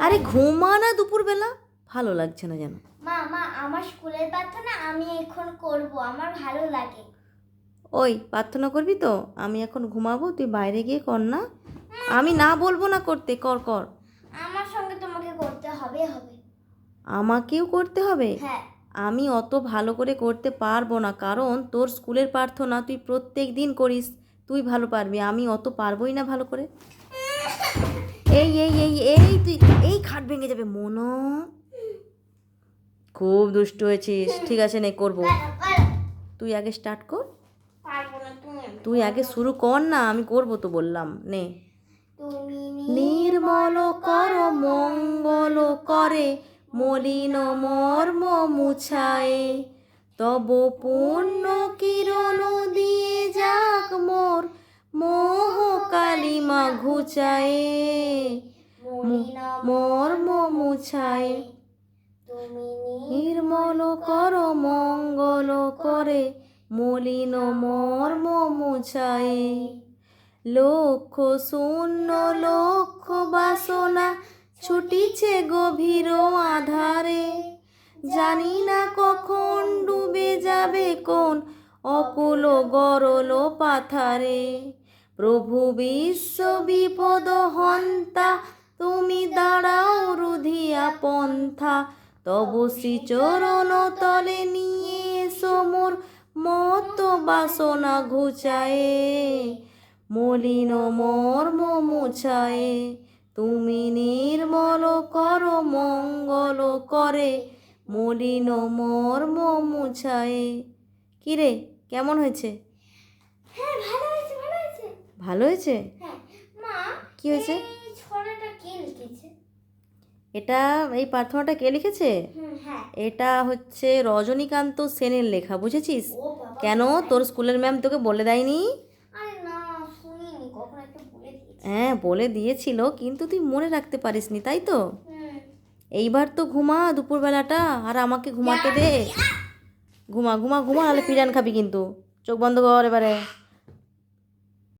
আরে ঘুমা না দুপুরবেলা। ভালো লাগছে না যেন। মা মা আমার স্কুলের প্রার্থনা আমি এখন করব আমার ভালো লাগে। ওই প্রার্থনা করবি তো? আমি এখন ঘুমাবো তুই বাইরে গিয়ে কর না। আমি না বলব না করতে কর কর। আমার সঙ্গে তোমাকে করতে হবে হবে। আমাকেও করতে হবে? হ্যাঁ। আমি অত ভালো করে করতে পারব না কারণ তোর স্কুলের প্রার্থনা তুই প্রত্যেক দিন করিস। তুই ভালো পারবি আমি অত পারবোই না ভালো করে। এই এই এই এই, তুই এই খাট ভেঙে যাবে, মনো। খুব দুষ্ট হয়েছিস। ঠিক আছে, নে, করব। তুই আগে স্টার্ট কর। তুই আগে শুরু কর না, আমি করব তো বললাম। নে। নির্মল কর, মঙ্গল করে, মলিন মর্ম মুছায়ে। তব পূর্ণ কিরণ দিয়ে যাক মোর, মোহ কালিমা ঘুচায়ে মর্ম মুছায়ে। নির্মল কর মঙ্গল করে মলিন মর্ম মুছায়ে। লক্ষ শূন্য লক্ষ বাসনা ছুটিছে গভীর আধারে। জানি না কখন ডুবে যাবে কোন অকুল গরল পাথারে। প্রভু বিশ্ব বিপদ হন্তা, তুমি দাঁড়াও রুধিয়া পন্থা। তবু শ্রীচরণ তলে নিয়ে এসো মোর মত বাসনা ঘুচায়ে, মলিন মর্ম মুছায়ে। তুমি নির্মল কর, মঙ্গল করে, মলিন মর্ম মুছায়ে। কিরে কেমন হয়েছে হ্যাঁ ভালো হয়েছে ভালো হয়েছে ভালো হয়েছে? হ্যাঁ। কি হয়েছে? এটা এই প্রার্থনাটা কে লিখেছে? হ্যাঁ। এটা হচ্ছে রজনীকান্ত সেনের লেখা বুঝেছিস? কেন তোর স্কুলের ম্যাম তোকে বলে দেয়নি? না হ্যাঁ বলে দিয়েছিল কিন্তু তুই মনে রাখতে পারিসনি তাই তো? এইবার তো ঘুমা দুপুরবেলাটা আর আমাকে ঘুমাতে দে। ঘুমা ঘুমা ঘুমা নাহলে পিরান খাবি কিন্তু। চোখ বন্ধ কর এবারে।